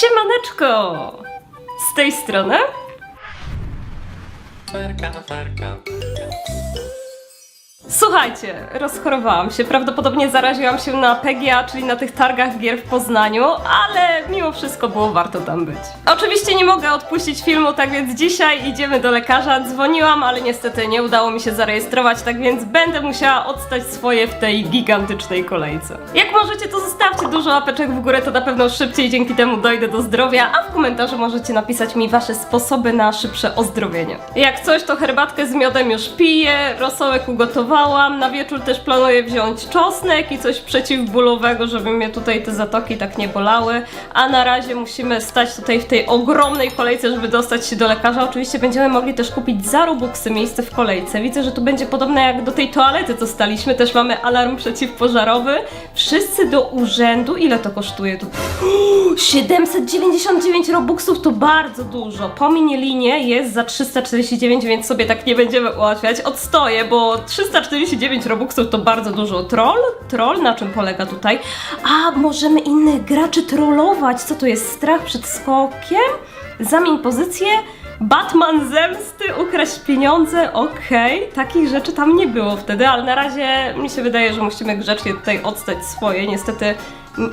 Siemaneczko! Z tej strony Ferka, ferka. Słuchajcie, rozchorowałam się. Prawdopodobnie zaraziłam się na PGA, czyli na tych targach gier w Poznaniu, ale mimo wszystko było warto tam być. Oczywiście nie mogę odpuścić filmu, tak więc dzisiaj idziemy do lekarza. Dzwoniłam, ale niestety nie udało mi się zarejestrować, tak więc będę musiała odstać swoje w tej gigantycznej kolejce. Jak możecie, to zostawcie dużo łapeczek w górę, to na pewno szybciej dzięki temu dojdę do zdrowia, a w komentarzu możecie napisać mi wasze sposoby na szybsze ozdrowienie. Jak coś, to herbatkę z miodem już piję, rosołek ugotowałam, na wieczór też planuję wziąć czosnek i coś przeciwbólowego, żeby mnie tutaj te zatoki tak nie bolały, a na razie musimy stać tutaj w tej ogromnej kolejce, żeby dostać się do lekarza. Oczywiście będziemy mogli też kupić za Robuxy miejsce w kolejce. Widzę, że tu będzie podobne jak do tej toalety, co staliśmy, też mamy alarm przeciwpożarowy. Wszyscy do urzędu, ile to kosztuje tu? 799 robuxów to bardzo dużo. Po mini linie jest za 349, więc sobie tak nie będziemy ułatwiać. Odstoję, bo 349 robuxów to bardzo dużo. Troll? Troll? Na czym polega tutaj? A, możemy innych graczy trollować. Co to jest? Strach przed skokiem? Zamień pozycję? Batman zemsty, ukraść pieniądze, okej. Takich rzeczy tam nie było wtedy, ale na razie mi się wydaje, że musimy grzecznie tutaj odstać swoje. Niestety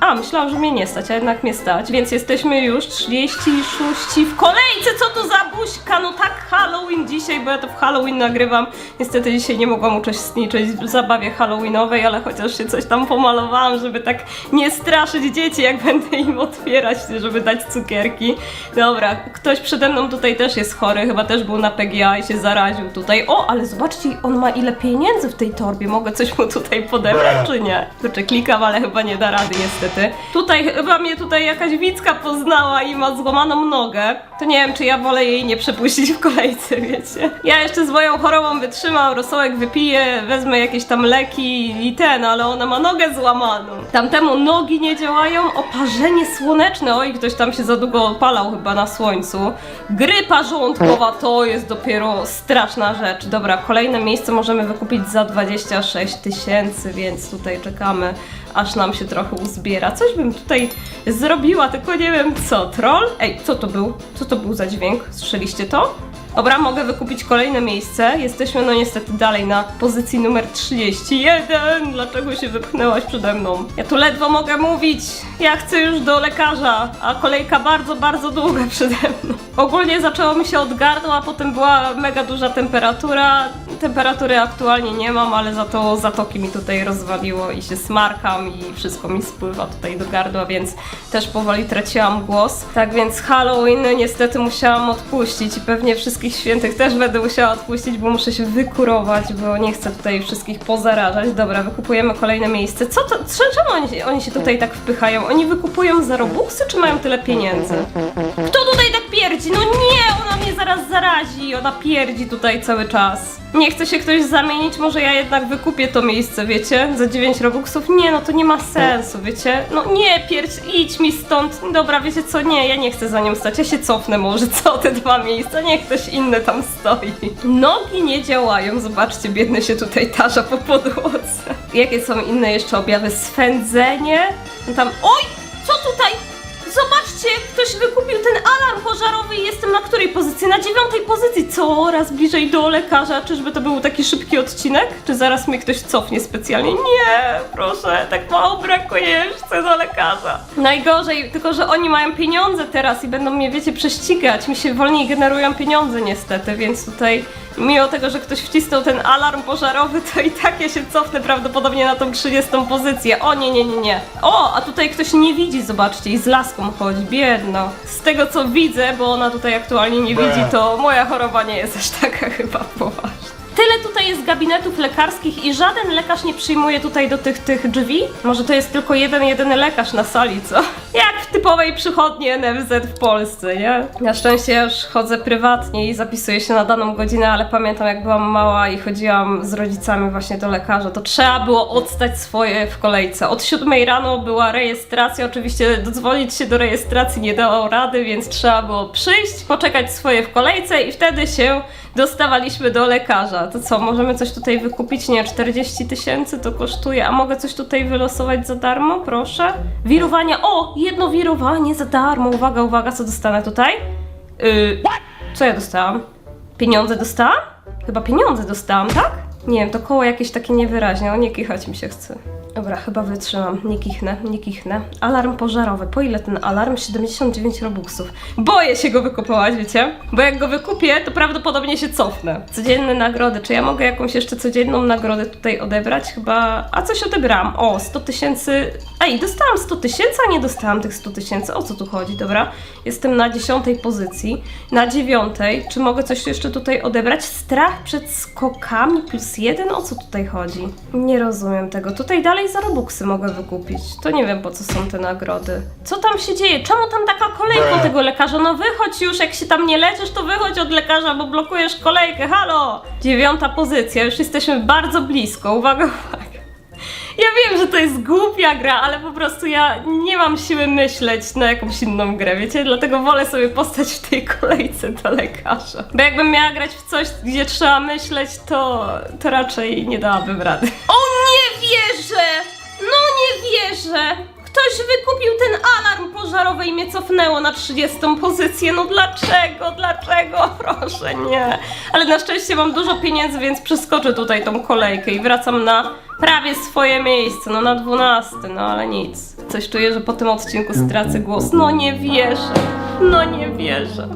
a, myślałam, że mnie nie stać, a jednak mnie stać, więc jesteśmy już 36 w kolejce, co to za buźka, no tak Halloween dzisiaj, bo ja to w Halloween nagrywam, niestety dzisiaj nie mogłam uczestniczyć w zabawie halloweenowej, ale chociaż się coś tam pomalowałam, żeby tak nie straszyć dzieci, jak będę im otwierać, żeby dać cukierki. Dobra, ktoś przede mną tutaj też jest chory, chyba też był na PGA i się zaraził tutaj. O, ale zobaczcie, on ma ile pieniędzy w tej torbie, mogę coś mu tutaj podebrać, czy nie? Kurczę, klikam, ale chyba nie da rady niestety. Tutaj chyba mnie tutaj jakaś widzka poznała i ma złamaną nogę. To nie wiem, czy ja wolę jej nie przepuścić w kolejce, wiecie. Ja jeszcze z moją chorobą wytrzymam, rosołek wypiję, wezmę jakieś tam leki i ten, ale ona ma nogę złamaną. Tamtemu nogi nie działają, oparzenie słoneczne, oj, ktoś tam się za długo opalał chyba na słońcu. Grypa żołądkowa to jest dopiero straszna rzecz. Dobra, kolejne miejsce możemy wykupić za 26 tysięcy, więc tutaj czekamy aż nam się trochę uzbiera. Coś bym tutaj zrobiła, tylko nie wiem co. Troll? Ej, co to był? Co to był za dźwięk? Słyszeliście to? Dobra, mogę wykupić kolejne miejsce. Jesteśmy no niestety dalej na pozycji numer 31. Dlaczego się wypchnęłaś przede mną? Ja tu ledwo mogę mówić. Ja chcę już do lekarza, a kolejka bardzo, bardzo długa przede mną. Ogólnie zaczęło mi się od gardła, potem była mega duża temperatura. Temperatury aktualnie nie mam, ale za to zatoki mi tutaj rozwaliło i się smarkam i wszystko mi spływa tutaj do gardła, więc też powoli traciłam głos. Tak więc Halloween niestety musiałam odpuścić i pewnie wszystkich świętych też będę musiała odpuścić, bo muszę się wykurować, bo nie chcę tutaj wszystkich pozarażać. Dobra, wykupujemy kolejne miejsce. Co to? Czemu oni, oni się tutaj tak wpychają? Oni wykupują za robuxy, czy mają tyle pieniędzy? Kto pierdzi? No nie, ona mnie zaraz zarazi. Ona pierdzi tutaj cały czas. Nie chce się ktoś zamienić, może ja jednak wykupię to miejsce, wiecie? Za 9 robuxów? Nie, no to nie ma sensu, wiecie? No nie, pierdź, idź mi stąd. Dobra, wiecie co? Nie, ja nie chcę za nią stać. Ja się cofnę może, co te dwa miejsca? Niech ktoś inny tam stoi. Nogi nie działają, zobaczcie, biedny się tutaj tarza po podłodze. Jakie są inne jeszcze objawy? Swędzenie? No tam, oj! Ktoś wykupił ten alarm pożarowy i jestem na której pozycji? Na dziewiątej pozycji. Coraz bliżej do lekarza. Czyżby to był taki szybki odcinek? Czy zaraz mnie ktoś cofnie specjalnie? Nie, proszę, tak mało brakuje, już chcę do lekarza. Najgorzej, tylko że oni mają pieniądze teraz i będą mnie, wiecie, prześcigać. Mi się wolniej generują pieniądze niestety, więc tutaj mimo tego, że ktoś wcisnął ten alarm pożarowy, to i tak ja się cofnę prawdopodobnie na tą 30 pozycję. O nie, nie, nie, nie. O, a tutaj ktoś nie widzi, zobaczcie, i z laską chodzi, biedno. Z tego co widzę, bo ona tutaj aktualnie nie widzi, to moja choroba nie jest aż taka chyba poważna. Tyle tutaj jest gabinetów lekarskich i żaden lekarz nie przyjmuje tutaj do tych, tych drzwi? Może to jest tylko jeden, jedyny lekarz na sali, co? Jak w typowej przychodni NFZ w Polsce, nie? Na szczęście ja już chodzę prywatnie i zapisuję się na daną godzinę, ale pamiętam jak byłam mała i chodziłam z rodzicami właśnie do lekarza, to trzeba było odstać swoje w kolejce. Od 7 rano była rejestracja, oczywiście dodzwonić się do rejestracji nie dało rady, więc trzeba było przyjść, poczekać swoje w kolejce i wtedy się dostawaliśmy do lekarza. To co, możemy coś tutaj wykupić? Nie, 40 tysięcy to kosztuje, a mogę coś tutaj wylosować za darmo, proszę? Wirowanie, o, jedno wirowanie za darmo, uwaga, uwaga, co dostanę tutaj? Yy, co ja dostałam? Pieniądze dostałam? Chyba pieniądze dostałam, tak? Nie wiem, to koło jakieś takie niewyraźne, o nie kichać mi się chce. Dobra, chyba wytrzymam, nie kichnę, nie kichnę. Alarm pożarowy, po ile ten alarm? 79 robuxów. Boję się go wykupować, wiecie? Bo jak go wykupię, to prawdopodobnie się cofnę. Codzienne nagrody, czy ja mogę jakąś jeszcze codzienną nagrodę tutaj odebrać? Chyba... A coś odebrałam, o, 100 tysięcy... Ej, dostałam 100 tysięcy, a nie dostałam tych 100 tysięcy, o co tu chodzi, dobra? Jestem na dziesiątej pozycji, na dziewiątej, czy mogę coś jeszcze tutaj odebrać? Strach przed skokami plus jeden, o co tutaj chodzi? Nie rozumiem tego, tutaj dalej za robuxy mogę wykupić, to nie wiem po co są te nagrody. Co tam się dzieje? Czemu tam taka kolejka tego lekarza? No wychodź już, jak się tam nie leczysz, to wychodź od lekarza, bo blokujesz kolejkę, halo! Dziewiąta pozycja, już jesteśmy bardzo blisko, uwaga, uwaga. Ja wiem, że to jest głupia gra, ale po prostu ja nie mam siły myśleć na jakąś inną grę, wiecie? Dlatego wolę sobie postać w tej kolejce do lekarza. Bo jakbym miała grać w coś, gdzie trzeba myśleć, to, to raczej nie dałabym rady. O nie wierzę! No nie wierzę! Ktoś wykupił ten alarm pożarowy i mnie cofnęło na 30 pozycję. No dlaczego? Dlaczego? Proszę, nie. Ale na szczęście mam dużo pieniędzy, więc przeskoczę tutaj tą kolejkę i wracam na prawie swoje miejsce. No na 12, no ale nic. Coś czuję, że po tym odcinku stracę głos. No nie wierzę. No nie wierzę.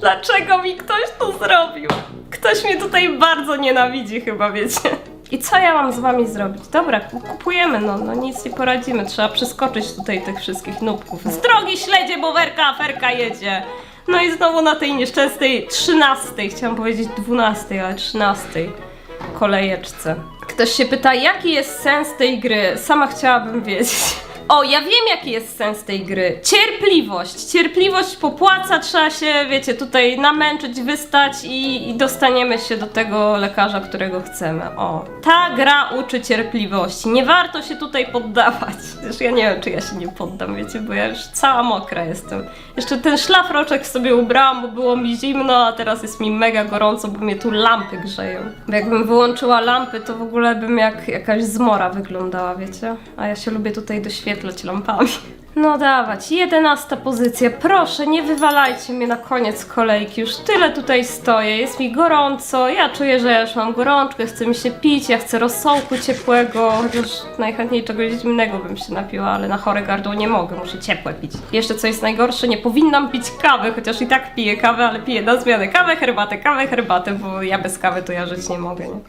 Dlaczego mi ktoś to zrobił? Ktoś mnie tutaj bardzo nienawidzi chyba, wiecie. I co ja mam z wami zrobić? Dobra, kupujemy, no, no nic nie poradzimy. Trzeba przeskoczyć tutaj tych wszystkich nubków. Z drogi śledzie, bo werka aferka jedzie. No i znowu na tej nieszczęsnej trzynastej, chciałam powiedzieć dwunastej, ale trzynastej kolejeczce. Ktoś się pyta, jaki jest sens tej gry? Sama chciałabym wiedzieć. O, ja wiem jaki jest sens tej gry. Cierpliwość. Cierpliwość popłaca, trzeba się, wiecie, tutaj namęczyć, wystać i, i dostaniemy się do tego lekarza, którego chcemy. O, ta gra uczy cierpliwości. Nie warto się tutaj poddawać. Już ja nie wiem, czy ja się nie poddam, wiecie, bo ja już cała mokra jestem. Jeszcze ten szlafroczek sobie ubrałam, bo było mi zimno, a teraz jest mi mega gorąco, bo mnie tu lampy grzeją. Bo jakbym wyłączyła lampy, to w ogóle bym jak jakaś zmora wyglądała, wiecie? A ja się lubię tutaj doświetlać lampami. No dawać, jedenasta pozycja. Proszę, nie wywalajcie mnie na koniec kolejki. Już tyle tutaj stoję, jest mi gorąco. Ja czuję, że ja już mam gorączkę, chce mi się pić, ja chcę rosołku ciepłego, chociaż najchętniej czegoś zimnego bym się napiła, ale na chore gardło nie mogę, muszę ciepłe pić. Jeszcze co jest najgorsze, nie powinnam pić kawy, chociaż i tak piję kawę, ale piję na zmianę kawę, herbatę, kawę, herbatę, bo ja bez kawy to ja żyć nie mogę, nie?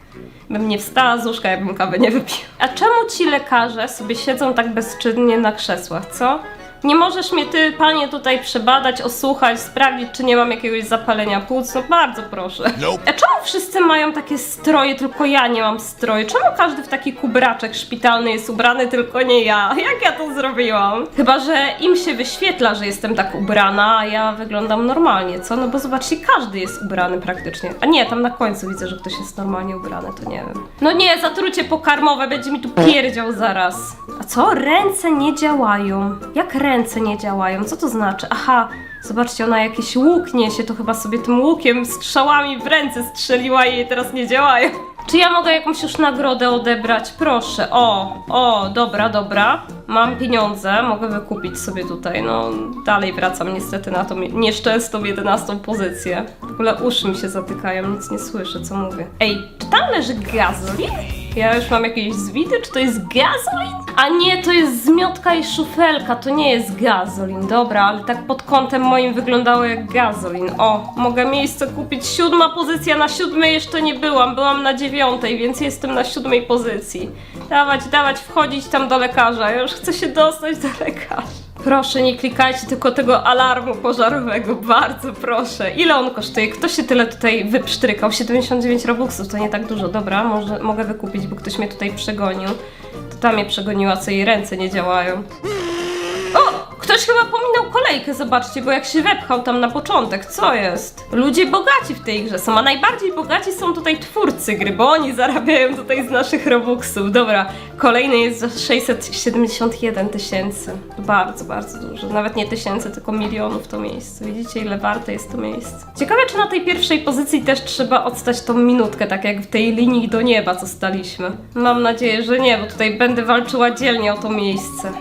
Bym nie wstała z łóżka, jakbym kawę nie wypiła. A czemu ci lekarze sobie siedzą tak bezczynnie na krzesłach, co? Nie możesz mnie ty, panie, tutaj przebadać, osłuchać, sprawdzić, czy nie mam jakiegoś zapalenia płuc? No bardzo proszę. A czemu wszyscy mają takie stroje, tylko ja nie mam stroju? Czemu każdy w taki kubraczek szpitalny jest ubrany, tylko nie ja? Jak ja to zrobiłam? Chyba, że im się wyświetla, że jestem tak ubrana, a ja wyglądam normalnie, co? No bo zobaczcie, każdy jest ubrany praktycznie. A nie, tam na końcu widzę, że ktoś jest normalnie ubrany, to nie wiem. No nie, zatrucie pokarmowe, będzie mi tu pierdział zaraz. A co? Ręce nie działają. Jak ręce nie działają? Co to znaczy? Aha, zobaczcie, ona jakiś łuk niesie, to chyba sobie tym łukiem strzałami w ręce strzeliła i jej teraz nie działają. Czy ja mogę jakąś już nagrodę odebrać? Proszę. O, o, dobra, dobra. Mam pieniądze, mogę wykupić sobie tutaj. No, dalej wracam niestety na tą nieszczęsną 11 pozycję. W ogóle uszy mi się zatykają, nic nie słyszę, co mówię. Ej, czy tam leży gazolin? Ja już mam jakieś zwidy, czy to jest gazolin? A nie, to jest zmiotka i szufelka, to nie jest gazolin. Dobra, ale tak pod kątem moim wyglądało jak gazolin. O, mogę miejsce kupić. Siódma pozycja, na siódmej jeszcze nie byłam, byłam na dziewiątej, więc jestem na siódmej pozycji. Dawać, dawać, wchodzić tam do lekarza. Już chcę się dostać do lekarza. Proszę, nie klikajcie tylko tego alarmu pożarowego, bardzo proszę. Ile on kosztuje? Kto się tyle tutaj wypsztrykał? 79 robuxów, to nie tak dużo. Dobra, może, mogę wykupić, bo ktoś mnie tutaj przegonił. To ta mnie przegoniła, co jej ręce nie działają. Ktoś chyba pominął kolejkę, zobaczcie, bo jak się wepchał tam na początek, co jest? Ludzie bogaci w tej grze są, a najbardziej bogaci są tutaj twórcy gry, bo oni zarabiają tutaj z naszych robuxów. Dobra, kolejny jest za 671 tysięcy. Bardzo, bardzo dużo. Nawet nie tysięcy, tylko milionów to miejsce. Widzicie, ile warte jest to miejsce. Ciekawe, czy na tej pierwszej pozycji też trzeba odstać tą minutkę, tak jak w tej linii do nieba, co staliśmy. Mam nadzieję, że nie, bo tutaj będę walczyła dzielnie o to miejsce.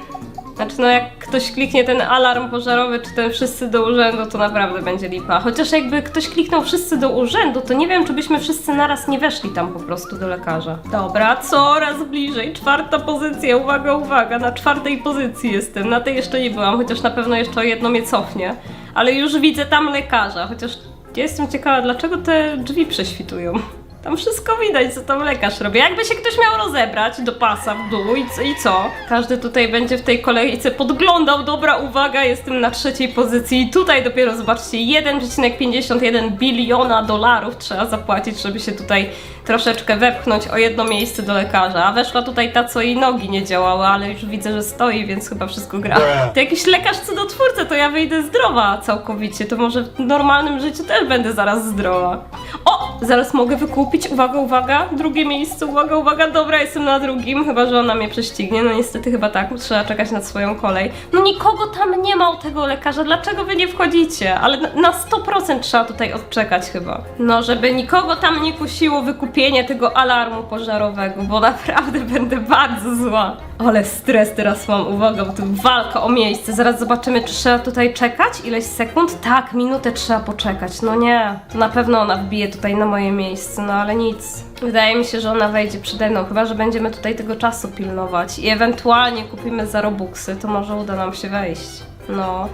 Znaczy, no jak ktoś kliknie ten alarm pożarowy, czy ten wszyscy do urzędu, to naprawdę będzie lipa. Chociaż jakby ktoś kliknął wszyscy do urzędu, to nie wiem, czy byśmy wszyscy naraz nie weszli tam po prostu do lekarza. Dobra, coraz bliżej. Czwarta pozycja, uwaga, uwaga, na czwartej pozycji jestem. Na tej jeszcze nie byłam, chociaż na pewno jeszcze o jedno mnie cofnie. Ale już widzę tam lekarza, chociaż jestem ciekawa, dlaczego te drzwi prześwitują. Tam wszystko widać, co tam lekarz robi. Jakby się ktoś miał rozebrać do pasa w dół i co, i co? Każdy tutaj będzie w tej kolejce podglądał. Dobra, uwaga, jestem na trzeciej pozycji i tutaj dopiero zobaczcie, 1,51 biliona dolarów trzeba zapłacić, żeby się tutaj troszeczkę wepchnąć o jedno miejsce do lekarza. A weszła tutaj ta, co jej nogi nie działały, ale już widzę, że stoi, więc chyba wszystko gra. To jakiś lekarz cudotwórca, to ja wyjdę zdrowa całkowicie. To może w normalnym życiu też będę zaraz zdrowa. O! Zaraz mogę wykupić. Uwaga, uwaga. Drugie miejsce. Uwaga, uwaga. Dobra, jestem na drugim. Chyba, że ona mnie prześcignie. No niestety chyba tak. Trzeba czekać na swoją kolej. No nikogo tam nie ma u tego lekarza. Dlaczego wy nie wchodzicie? Ale na 100% trzeba tutaj odczekać chyba. No, żeby nikogo tam nie kusiło wykupienie tego alarmu pożarowego, bo naprawdę będę bardzo zła. Ale stres teraz mam, uwaga, bo tu walka o miejsce. Zaraz zobaczymy, czy trzeba tutaj czekać ileś sekund. Tak, minutę trzeba poczekać. No nie, na pewno ona wbije tutaj na moje miejsce, no ale nic. Wydaje mi się, że ona wejdzie przede mną, chyba że będziemy tutaj tego czasu pilnować i ewentualnie kupimy za robuxy, to może uda nam się wejść. No.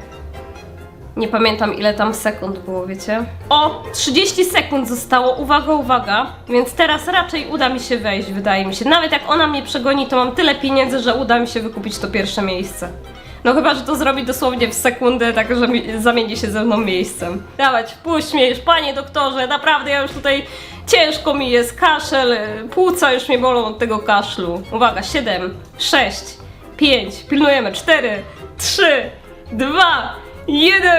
Nie pamiętam ile tam sekund było, wiecie? O! 30 sekund zostało, uwaga, uwaga. Więc teraz raczej uda mi się wejść, wydaje mi się. Nawet jak ona mnie przegoni, to mam tyle pieniędzy, że uda mi się wykupić to pierwsze miejsce. No chyba, że to zrobi dosłownie w sekundę, tak że mi, zamieni się ze mną miejscem. Dawać, puść mnie już, panie doktorze, naprawdę ja już tutaj ciężko mi jest, kaszel, płuca już mnie bolą od tego kaszlu. Uwaga, 7, 6, 5, pilnujemy, 4, 3, 2, 1.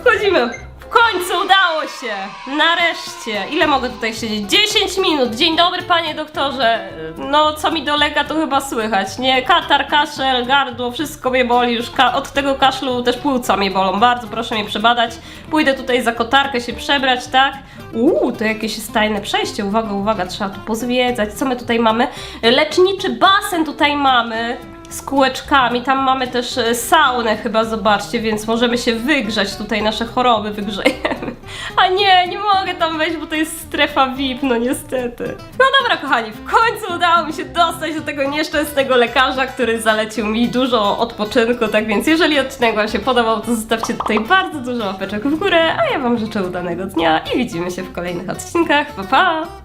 Wchodzimy. W końcu udało się! Nareszcie! Ile mogę tutaj siedzieć? 10 minut! Dzień dobry, panie doktorze! No, co mi dolega, to chyba słychać, nie? Katar, kaszel, gardło, wszystko mnie boli już. Od tego kaszlu też płuca mnie bolą. Bardzo proszę mnie przebadać. Pójdę tutaj za kotarkę się przebrać, tak? Uuu, to jakieś jest tajne przejście. Uwaga, uwaga, trzeba tu pozwiedzać. Co my tutaj mamy? Leczniczy basen tutaj mamy z kółeczkami. Tam mamy też e, saunę chyba, zobaczcie, więc możemy się wygrzać, tutaj nasze choroby wygrzejemy. A nie, nie mogę tam wejść, bo to jest strefa VIP, no niestety. No dobra, kochani, w końcu udało mi się dostać do tego nieszczęsnego lekarza, który zalecił mi dużo odpoczynku, tak więc jeżeli odcinek Wam się podobał, to zostawcie tutaj bardzo dużo łapeczek w górę, a ja Wam życzę udanego dnia i widzimy się w kolejnych odcinkach. Pa, pa!